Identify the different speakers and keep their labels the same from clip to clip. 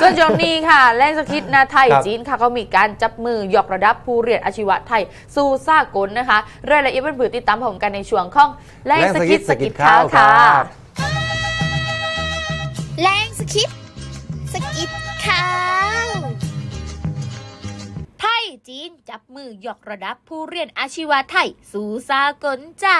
Speaker 1: ส่วนช่วงนี้ค่ะ แรงสคิดนาไทย
Speaker 2: ครับ
Speaker 1: จีนค่ะก็มีการจับมือยกระดับผู้เรียนอาชีวะไทย สู่สากลนะคะรายละเอียดเป็นผือติดตามผมกันในช่วงของแรงสคิดสกิดข่าวค่ะ
Speaker 3: แรงสคิปสกิดข่าว
Speaker 1: ไทยจีนจับมือยกระดับผู้เรียนอาชีวะไทย สู่สากลจ้า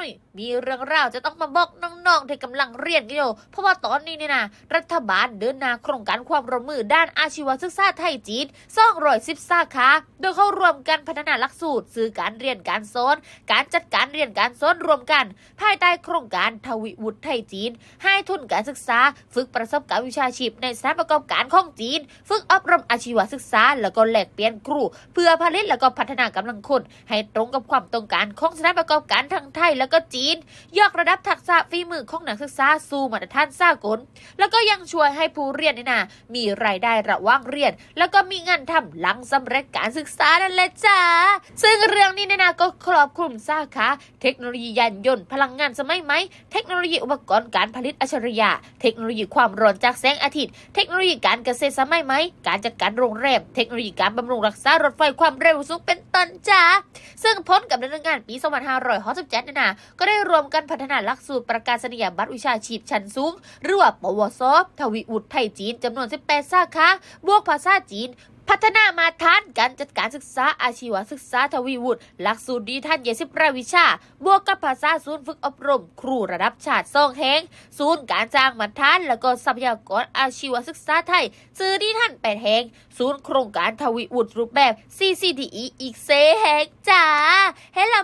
Speaker 1: หน่อย มีเรื่องราวจะต้องมาบอกน้องๆที่กำลังเรียนกันอยู่ เพราะว่าตอนนี้เนี่ยนะรัฐบาลเดินหน้าโครงการความร่วมมือด้านอาชีวศึกษาไทยจีนซ่องรอยสิบสาขาโดยเข้ารวมกันพัฒนาหลักสูตร สื่อการเรียนการสอนการจัดการเรียนการสอนรวมกัน ภายใต้โครงการทวิวุฒิไทยจีน ให้ทุนการศึกษา ฝึกประสบการณ์วิชาชีพในสถานประกอบการของจีน ฝึกอบรมอาชีวศึกษา แล้วก็แลกเปลี่ยนครู เพื่อผลิตแล้วก็พัฒนากำลังคนให้ตรงกับความต้องการของสถานประกอบการทั้งไทยแล้วก็จีน ยกระดับทักษะฝีมือของนักศึกษาสู่มาตรฐานสากล แล้วก็ยังช่วยให้ผู้เรียนนี่นะมีรายได้ระหว่างเรียน แล้วก็มีงานทำหลังสำเร็จการศึกษานั่นแหละจ้าซึ่งเรื่องนี้เนี่ยนะก็ครอบคลุมสาขาเทคโนโลยียานยนต์พลังงานสมัยใหม่เทคโนโลยีอุปกรณ์การผลิตอัจฉริยะเทคโนโลยีความร้อนจากแสงอาทิตย์ เทคโนโลยีการเกษตรสมัยใหม่การจัดการโรงแรม เทคโนโลยีการบำรุงรักษารถไฟความเร็วสูงเป็นต้นจ้า ซึ่งพ้นกับดำเนินงานปี 2567เนี่ยนะก็ได้รวมกันพัฒนาหลักสูตรประกาศนียบัตรวิชาชีพชั้นสูง หรือว่าปวสทวีอุดไทยจีนจำนวน 18 สาขา บวกภาษาจีนพัฒนามาทานการจัดการศึกษาอาชีวศึกษาทวีวุฒิหลักสูตรดีท่านเยสิบรายวิชา บวกกับภาษาศูนย์ฝึกอบรม ครูระดับชาติซองแหงศูนย์การจ้างมาทาน แล้วก็ทรัพยากรอาชีวศึกษาไทย ซื้อดีท่านแปดแหงศูนย์โครงการทวีวุฒิรูปแบบ CCDE อีกเซแหงจ้า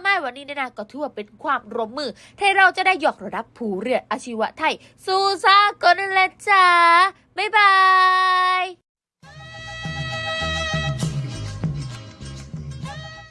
Speaker 1: ไม่วันนี้เนี่ยนะก็ถือว่าเป็นความร่วมมือ ที่เราจะได้ยกระดับผู้เรียนอาชีวะไทย สู่สากล